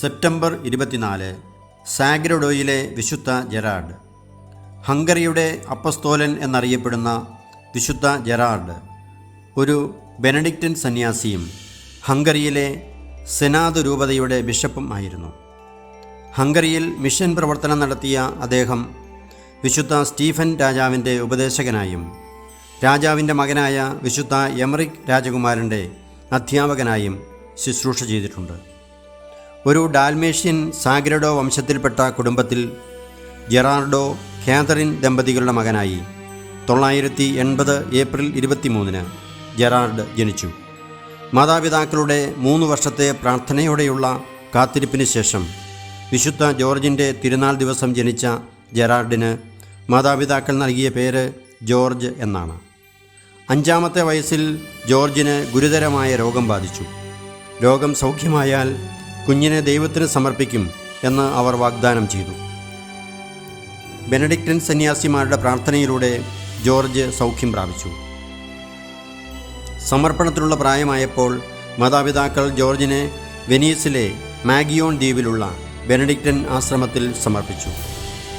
September ഇരുപത്തിനാല് സാഗ്രഡോയിലെ വിശുദ്ധ Gerard ഹംഗറിയുടെ അപ്പസ്തോലൻ എന്നറിയപ്പെടുന്ന വിശുദ്ധ ജെറാർഡ് ഒരു ബെനഡിക്റ്റൻ സന്യാസിയും ഹംഗറിയിലെ സെനാദ് രൂപതയുടെ ബിഷപ്പും ആയിരുന്നു. ഹംഗറിയിൽ മിഷൻ പ്രവർത്തനം നടത്തിയ അദ്ദേഹം വിശുദ്ധ സ്റ്റീഫൻ രാജാവിന്റെ ഉപദേശകനായും രാജാവിന്റെ മകനായ വിശുദ്ധ എമറിക് രാജകുമാരന്റെ അധ്യാപകനായും ശുശ്രൂഷ ചെയ്തിട്ടുണ്ട്. ഒരു ഡാൽമേഷ്യൻ സാഗ്രഡോ വംശത്തിൽപ്പെട്ട കുടുംബത്തിൽ ജെറാർഡോ കാതറിൻ ദമ്പതികളുടെ മകനായി തൊള്ളായിരത്തി എൺപത് ഏപ്രിൽ ഇരുപത്തിമൂന്നിന് ജെറാർഡ് ജനിച്ചു. മാതാപിതാക്കളുടെ മൂന്ന് വർഷത്തെ പ്രാർത്ഥനയോടെയുള്ള കാത്തിരിപ്പിന് ശേഷം വിശുദ്ധ ജോർജിന്റെ തിരുനാൾ ദിവസം ജനിച്ച ജെറാർഡിന് മാതാപിതാക്കൾ നൽകിയ പേര് ജോർജ് എന്നാണ്. അഞ്ചാമത്തെ വയസ്സിൽ ജോർജിന് ഗുരുതരമായ രോഗം ബാധിച്ചു. രോഗം സൗഖ്യമായാൽ കുഞ്ഞിനെ ദൈവത്തിന് സമർപ്പിക്കും എന്ന് അവർ വാഗ്ദാനം ചെയ്തു. ബെനഡിക്റ്റൻ സന്യാസിമാരുടെ പ്രാർത്ഥനയിലൂടെ ജോർജ് സൗഖ്യം പ്രാപിച്ചു. സമർപ്പണത്തിനുള്ള പ്രായമായപ്പോൾ മാതാപിതാക്കൾ ജോർജിനെ വെനീസിലെ മാഗിയോൺ ദ്വീപിലുള്ള ബെനഡിക്റ്റൻ ആശ്രമത്തിൽ സമർപ്പിച്ചു.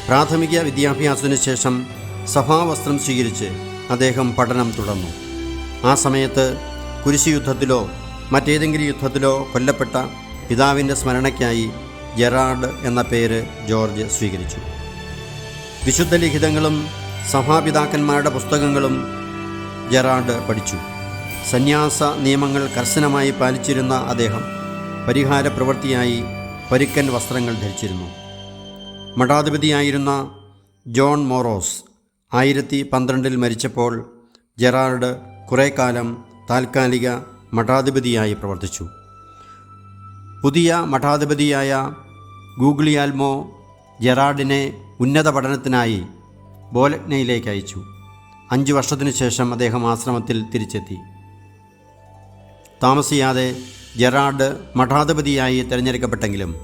പ്രാഥമിക വിദ്യാഭ്യാസത്തിനു ശേഷം സഭാവസ്ത്രം സ്വീകരിച്ച് അദ്ദേഹം പഠനം തുടർന്നു. ആ സമയത്ത് കുരിശ് യുദ്ധത്തിലോ മറ്റേതെങ്കിലും യുദ്ധത്തിലോ കൊല്ലപ്പെട്ട പിതാവിന്റെ സ്മരണയ്ക്കായി ജെറാർഡ് എന്ന പേര് ജോർജ് സ്വീകരിച്ചു. വിശുദ്ധ ലിഖിതങ്ങളും സഭാപിതാക്കന്മാരുടെ പുസ്തകങ്ങളും ജെറാർഡ് പഠിച്ചു. സന്യാസ നിയമങ്ങൾ കർശനമായി പാലിച്ചിരുന്ന അദ്ദേഹം പരിഹാര പ്രവൃത്തിയായി പരുക്കൻ വസ്ത്രങ്ങൾ ധരിച്ചിരുന്നു. മഠാധിപതിയായിരുന്ന ജോൺ മോറോസ് ആയിരത്തി പന്ത്രണ്ടിൽ മരിച്ചപ്പോൾ ജെറാർഡ് കുറേക്കാലം കാലം താൽക്കാലിക മഠാധിപതിയായി പ്രവർത്തിച്ചു. പുതിയ മഠാധിപതിയായ ഗൂഗ്ലിയാൽമോ ജെറാഡിനെ ഉന്നത പഠനത്തിനായി ബോലഗ്നയിലേക്ക് അയച്ചു. അഞ്ചു വർഷത്തിനു ശേഷം അദ്ദേഹം ആശ്രമത്തിൽ തിരിച്ചെത്തി. താമസിയാതെ ജെറാഡ് മഠാധിപതിയായി തിരഞ്ഞെടുക്കപ്പെട്ടെങ്കിലും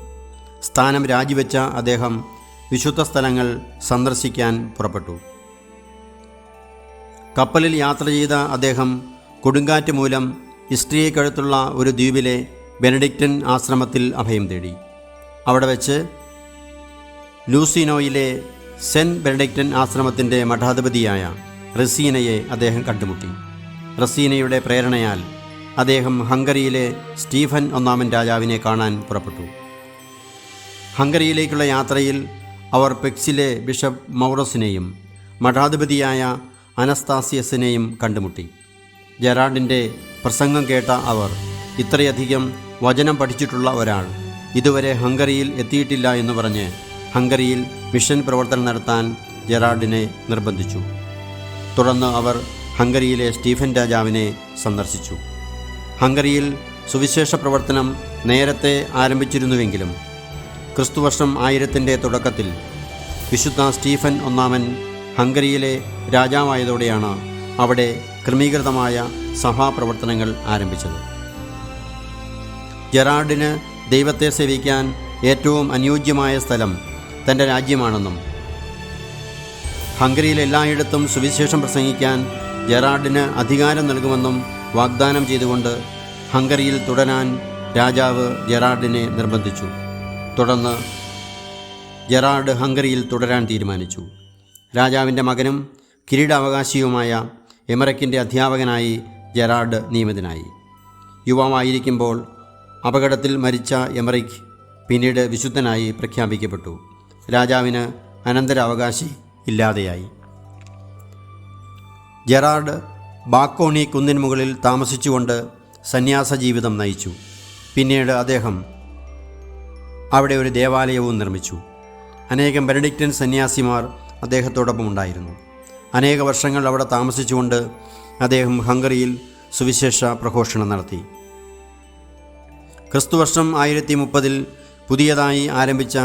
സ്ഥാനം രാജിവെച്ച അദ്ദേഹം വിശുദ്ധ സ്ഥലങ്ങൾ സന്ദർശിക്കാൻ പുറപ്പെട്ടു. കപ്പലിൽ യാത്ര ചെയ്ത അദ്ദേഹം കൊടുങ്കാറ്റ് മൂലം ഇസ്ട്രിയക്കടുത്തുള്ള ഒരു ദ്വീപിലെ ബെനഡിക്റ്റൻ ആശ്രമത്തിൽ അഭയം തേടി. അവിടെ വെച്ച് ലൂസിനോയിലെ സെന്റ് ബെനഡിക്റ്റൻ ആശ്രമത്തിന്റെ മഠാധിപതിയായ റസീനയെ അദ്ദേഹം കണ്ടുമുട്ടി. റസീനയുടെ പ്രേരണയാൽ അദ്ദേഹം ഹംഗറിയിലെ സ്റ്റീഫൻ ഒന്നാമൻ രാജാവിനെ കാണാൻ പുറപ്പെട്ടു. ഹംഗറിയിലേക്കുള്ള യാത്രയിൽ അവർ പെക്സിലെ ബിഷപ്പ് മൗറസിനെയും മഠാധിപതിയായ അനസ്താസിയസിനെയും കണ്ടുമുട്ടി. ജെറാഡിന്റെ പ്രസംഗം കേട്ട അവർ ഇത്രയധികം വചനം പഠിച്ചിട്ടുള്ള ഒരാൾ ഇതുവരെ ഹംഗറിയിൽ എത്തിയിട്ടില്ല എന്ന് പറഞ്ഞ് ഹംഗറിയിൽ മിഷൻ പ്രവർത്തനം നടത്താൻ ജെറാർഡിനെ നിർബന്ധിച്ചു. തുടർന്ന് അവർ ഹംഗറിയിലെ സ്റ്റീഫൻ രാജാവിനെ സന്ദർശിച്ചു. ഹംഗറിയിൽ സുവിശേഷ പ്രവർത്തനം നേരത്തെ ആരംഭിച്ചിരുന്നുവെങ്കിലും ക്രിസ്തുവർഷം ആയിരത്തിന്റെ തുടക്കത്തിൽ വിശുദ്ധ സ്റ്റീഫൻ ഒന്നാമൻ ഹംഗറിയിലെ രാജാവായതോടെയാണ് അവിടെ ക്രമീകൃതമായ സഭാപ്രവർത്തനങ്ങൾ ആരംഭിച്ചത്. ജെറാർഡിന് ദൈവത്തെ സേവിക്കാൻ ഏറ്റവും അനുയോജ്യമായ സ്ഥലം തന്റെ രാജ്യമാണെന്നും ഹംഗറിയിൽ എല്ലായിടത്തും സുവിശേഷം പ്രസംഗിക്കാൻ ജെറാർഡിന് അധികാരം നൽകുമെന്നും വാഗ്ദാനം ചെയ്തുകൊണ്ട് ഹംഗറിയിൽ തുടരാൻ രാജാവ് ജെറാർഡിനെ നിർബന്ധിച്ചു. തുടർന്ന് ജെറാർഡ് ഹംഗറിയിൽ തുടരാൻ തീരുമാനിച്ചു. രാജാവിന്റെ മകനും കിരീടാവകാശിയുമായ എമറക്കിന്റെ അധ്യാപകനായി ജെറാർഡ് നിയമിതനായി. യുവാവായിരിക്കുമ്പോൾ അപകടത്തിൽ മരിച്ച എമറിക് പിന്നീട് വിശുദ്ധനായി പ്രഖ്യാപിക്കപ്പെട്ടു. രാജാവിന് അനന്തരാവകാശി ഇല്ലാതെയായി. ജെറാർഡ് ബാക്കോണി കുന്നിന് മുകളിൽ താമസിച്ചുകൊണ്ട് സന്യാസ ജീവിതം നയിച്ചു. പിന്നീട് അദ്ദേഹം അവിടെ ഒരു ദേവാലയവും നിർമ്മിച്ചു. അനേകം ബെനഡിക്റ്റൻ സന്യാസിമാർ അദ്ദേഹത്തോടൊപ്പം ഉണ്ടായിരുന്നു. അനേക വർഷങ്ങൾ അവിടെ താമസിച്ചുകൊണ്ട് അദ്ദേഹം ഹംഗറിയിൽ സുവിശേഷ പ്രഘോഷണം നടത്തി. ക്രിസ്തുവർഷം ആയിരത്തി മുപ്പതിൽ പുതിയതായി ആരംഭിച്ച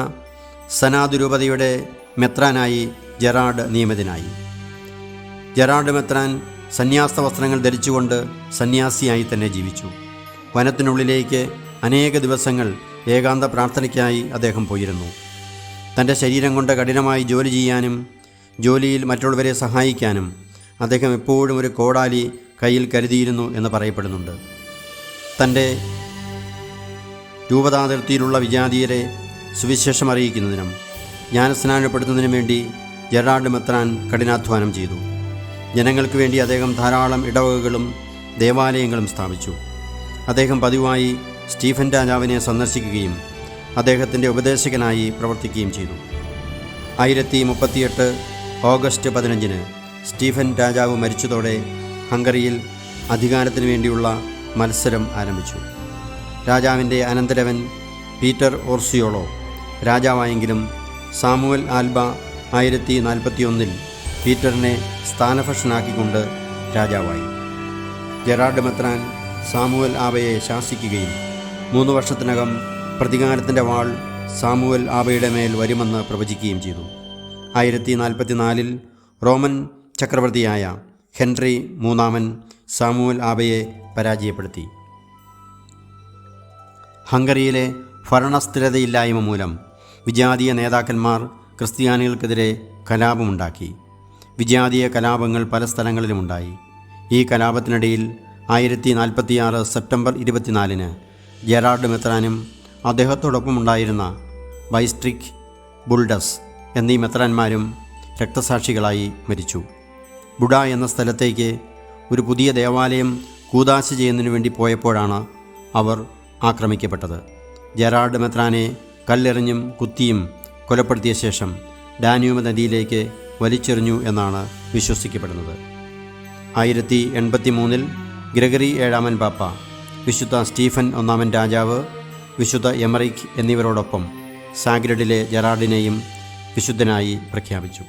സനാതുരൂപതയുടെ മെത്രാനായി ജെറാഡ് നിയമിതനായി. ജെറാഡ് മെത്രാൻ സന്യാസ വസ്ത്രങ്ങൾ ധരിച്ചുകൊണ്ട് സന്യാസിയായി തന്നെ ജീവിച്ചു. വനത്തിനുള്ളിലേക്ക് അനേക ദിവസങ്ങൾ ഏകാന്ത പ്രാർത്ഥനയ്ക്കായി അദ്ദേഹം പോയിരുന്നു. തന്റെ ശരീരം കൊണ്ട് കഠിനമായി ജോലി ചെയ്യാനും ജോലിയിൽ മറ്റുള്ളവരെ സഹായിക്കാനും അദ്ദേഹം എപ്പോഴും ഒരു കോടാലി കയ്യിൽ കരുതിയിരുന്നു എന്ന് പറയപ്പെടുന്നുണ്ട്. തന്റെ രൂപതാതിർത്തിയിലുള്ള വിജാതീയരെ സുവിശേഷം അറിയിക്കുന്നതിനും ജ്ഞാനസ്നാനപ്പെടുത്തുന്നതിനും വേണ്ടി ജെറാഡ് മെത്രാൻ കഠിനാധ്വാനം ചെയ്തു. ജനങ്ങൾക്ക് വേണ്ടി അദ്ദേഹം ധാരാളം ഇടവകകളും ദേവാലയങ്ങളും സ്ഥാപിച്ചു. അദ്ദേഹം പതിവായി സ്റ്റീഫൻ രാജാവിനെ സന്ദർശിക്കുകയും അദ്ദേഹത്തിന്റെ ഉപദേശകനായി പ്രവർത്തിക്കുകയും ചെയ്തു. ആയിരത്തി മുപ്പത്തിയെട്ട് ഓഗസ്റ്റ് പതിനഞ്ചിന് സ്റ്റീഫൻ രാജാവ് മരിച്ചതോടെ ഹംഗറിയിൽ അധികാരത്തിന് വേണ്ടിയുള്ള മത്സരം ആരംഭിച്ചു. രാജാവിന്റെ അനന്തരവൻ പീറ്റർ ഓർസിയോളോ. രാജാവായെങ്കിലും സാമുവൽ ആൽബ ആയിരത്തി നാൽപ്പത്തിയൊന്നിൽ പീറ്ററിനെ സ്ഥാനഭക്ഷനാക്കിക്കൊണ്ട് രാജാവായി. ജെറാഡ് മെത്രാൻ സാമുവൽ ആബയെ ശാസിക്കുകയും മൂന്ന് വർഷത്തിനകം പ്രതികാരത്തിന്റെ വാൾ സാമുവൽ ആബയുടെ മേൽ വരുമെന്ന് പ്രവചിക്കുകയും ചെയ്തു. ആയിരത്തി നാൽപ്പത്തിനാലിൽ റോമൻ ചക്രവർത്തിയായ ഹെൻറി മൂന്നാമൻ സാമുവൽ ആബയെ പരാജയപ്പെടുത്തി. ഹംഗറിയിലെ ഭരണസ്ഥിരതയില്ലായ്മ മൂലം വിജാതീയ നേതാക്കന്മാർ ക്രിസ്ത്യാനികൾക്കെതിരെ കലാപമുണ്ടാക്കി. വിജാതീയ കലാപങ്ങൾ പല സ്ഥലങ്ങളിലുമുണ്ടായി. ഈ കലാപത്തിനിടയിൽ ആയിരത്തി നാൽപ്പത്തിയാറ് സെപ്റ്റംബർ ഇരുപത്തിനാലിന് ജെറാർഡ് മെത്രാനും അദ്ദേഹത്തോടൊപ്പമുണ്ടായിരുന്ന ബൈസ്ട്രിക് ബുൾഡസ് എന്നീ മെത്രാന്മാരും രക്തസാക്ഷികളായി മരിച്ചു. ബുഡ എന്ന സ്ഥലത്തേക്ക് ഒരു പുതിയ ദേവാലയം കൂതാശ ചെയ്യുന്നതിനു വേണ്ടി പോയപ്പോഴാണ് അവർ ആക്രമിക്കപ്പെട്ടത്. ജെറാർഡ് മെത്രാനെ കല്ലെറിഞ്ഞും കുത്തിയും കൊലപ്പെടുത്തിയ ശേഷം ഡാന്യൂമ നദിയിലേക്ക് വലിച്ചെറിഞ്ഞു എന്നാണ് വിശ്വസിക്കപ്പെടുന്നത്. ആയിരത്തി എൺപത്തി മൂന്നിൽ ഗ്രഗറി ഏഴാമൻ പാപ്പ വിശുദ്ധ സ്റ്റീഫൻ ഒന്നാമൻ രാജാവ് വിശുദ്ധ എമറിക് എന്നിവരോടൊപ്പം സാഗ്രഡിലെ ജെറാർഡിനെയും വിശുദ്ധനായി പ്രഖ്യാപിച്ചു.